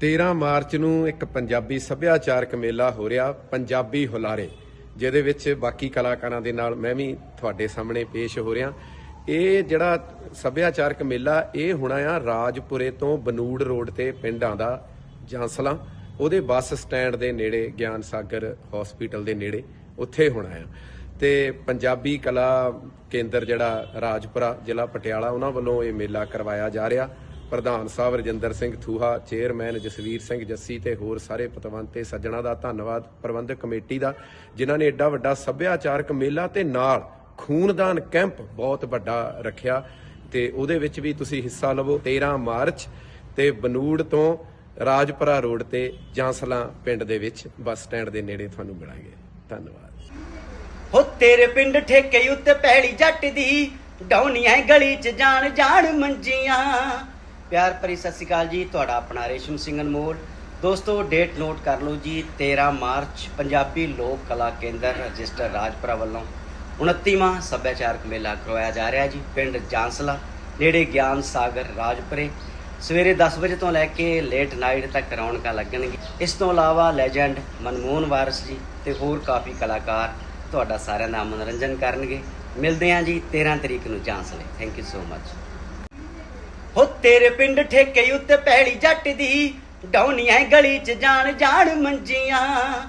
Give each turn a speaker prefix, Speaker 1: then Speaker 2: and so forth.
Speaker 1: 13 March ਨੂੰ ਇੱਕ ਪੰਜਾਬੀ ਸੱਭਿਆਚਾਰਕ ਮੇਲਾ ਹੋ ਰਿਹਾ ਪੰਜਾਬੀ ਹੁਲਾਰੇ, ਜਿਹਦੇ ਵਿੱਚ ਬਾਕੀ ਕਲਾਕਾਰਾਂ ਦੇ ਨਾਲ ਮੈਂ ਵੀ ਤੁਹਾਡੇ ਸਾਹਮਣੇ ਪੇਸ਼ ਹੋ ਰਿਹਾ। ਇਹ ਜਿਹੜਾ ਸੱਭਿਆਚਾਰਕ ਮੇਲਾ, ਇਹ ਹੋਣਾ ਆ ਰਾਜਪੁਰੇ ਤੋਂ ਬਨੂੜ ਰੋਡ ਤੇ ਪਿੰਡਾਂ ਦਾ ਜਾਂਸਲਾ। ਉਹਦੇ ਬੱਸ ਸਟੈਂਡ ਦੇ ਨੇੜੇ, ਗਿਆਨ ਸਾਗਰ ਹਸਪੀਟਲ ਦੇ ਨੇੜੇ ਉੱਥੇ ਹੋਣਾ ਆ। ਤੇ ਪੰਜਾਬੀ ਕਲਾ ਕੇਂਦਰ ਜਿਹੜਾ ਰਾਜਪੁਰਾ, ਜ਼ਿਲ੍ਹਾ ਪਟਿਆਲਾ, ਉਹਨਾਂ ਵੱਲੋਂ ਇਹ ਮੇਲਾ ਕਰਵਾਇਆ ਜਾ ਰਿਹਾ। ਪ੍ਰਧਾਨ ਸਾਹਿਬ ਰਜਿੰਦਰ ਸਿੰਘ ਥੂਹਾ, ਚੇਅਰਮੈਨ ਜਸਵੀਰ ਸਿੰਘ ਜੱਸੀ ਤੇ ਹੋਰ ਸਾਰੇ ਪਤਵੰਤੇ ਸੱਜਣਾ ਦਾ ਧੰਨਵਾਦ। ਪ੍ਰਬੰਧਕ ਕਮੇਟੀ ਦਾ, ਜਿਨ੍ਹਾਂ ਨੇ ਐਡਾ ਵੱਡਾ ਸੱਭਿਆਚਾਰਕ ਮੇਲਾ ਤੇ ਨਾਲ ਖੂਨਦਾਨ ਕੈਂਪ ਬਹੁਤ ਵੱਡਾ ਰੱਖਿਆ ਤੇ ਉਹਦੇ ਵਿੱਚ ਵੀ ਤੁਸੀਂ ਹਿੱਸਾ ਲਵੋ। 13 ਮਾਰਚ ਤੇ ਬਨੂੜ ਤੋਂ ਰਾਜਪੁਰਾ ਰੋਡ ਤੇ ਜਾਂਸਲਾ ਪਿੰਡ ਦੇ ਵਿੱਚ ਬੱਸ ਸਟੈਂਡ ਦੇ ਨੇੜੇ ਤੁਹਾਨੂੰ ਮਿਲਾਂਗੇ। ਧੰਨਵਾਦ।
Speaker 2: ਹੋ ਤੇਰੇ ਪਿੰਡ ਠੇਕੇ ਉੱਤੇ ਪੈਲੀ ਜੱਟ ਦੀ, ਡਾਉਣੀਆਂ ਗਲੀ 'ਚ ਜਾਣ ਜਾਣ ਮੰਜੀਆਂ। ਪਿਆਰ ਭਰੀ ਸਤਿ ਸ਼੍ਰੀ ਅਕਾਲ ਜੀ, ਤੁਹਾਡਾ ਆਪਣਾ ਰੇਸ਼ਮ ਸਿੰਘ ਅਨਮੋਲ ਦੋਸਤੋ ਡੇਟ ਨੋਟ ਕਰ ਲਓ ਜੀ 13 ਮਾਰਚ, ਪੰਜਾਬੀ ਲੋਕ ਕਲਾ ਕੇਂਦਰ ਰਜਿਸਟਰ ਰਾਜਪੁਰਾ ਵੱਲੋਂ 29ਵਾਂ ਸੱਭਿਆਚਾਰਕ ਮੇਲਾ ਕਰਵਾਇਆ ਜਾ ਰਿਹਾ ਜੀ, ਪਿੰਡ ਜਾਂਸਲਾ, ਨੇੜੇ ਗਿਆਨ ਸਾਗਰ, ਰਾਜਪੁਰੇ। ਸਵੇਰੇ 10 ਵਜੇ ਤੋਂ ਲੈ ਕੇ ਲੇਟ ਨਾਈਟ ਤੱਕ ਰੌਣਕਾਂ ਲੱਗਣਗੇ ਇਸ ਤੋਂ ਇਲਾਵਾ ਲੈਜੈਂਡ ਮਨਮੋਹਨ ਵਾਰਸ ਜੀ ਤੇ ਹੋਰ ਕਾਫੀ ਕਲਾਕਾਰ ਤੁਹਾਡਾ ਸਾਰਿਆਂ ਦਾ ਮਨੋਰੰਜਨ ਕਰਨਗੇ। ਮਿਲਦੇ ਹਾਂ ਜੀ 13 ਤਰੀਕ ਨੂੰ ਜਾਂਸਲੇ। ਥੈਂਕ ਯੂ ਸੋ ਮਚ ਹੋ ਤੇਰੇ ਪਿੰਡ ਠੇਕੇ ਉੱਤੇ ਪੈਲੀ ਜੱਟ ਦੀ ਡਾਉਣੀਆਂ ਗਲੀ 'ਚ ਜਾਣ ਜਾਣ ਮੰਜੀਆਂ।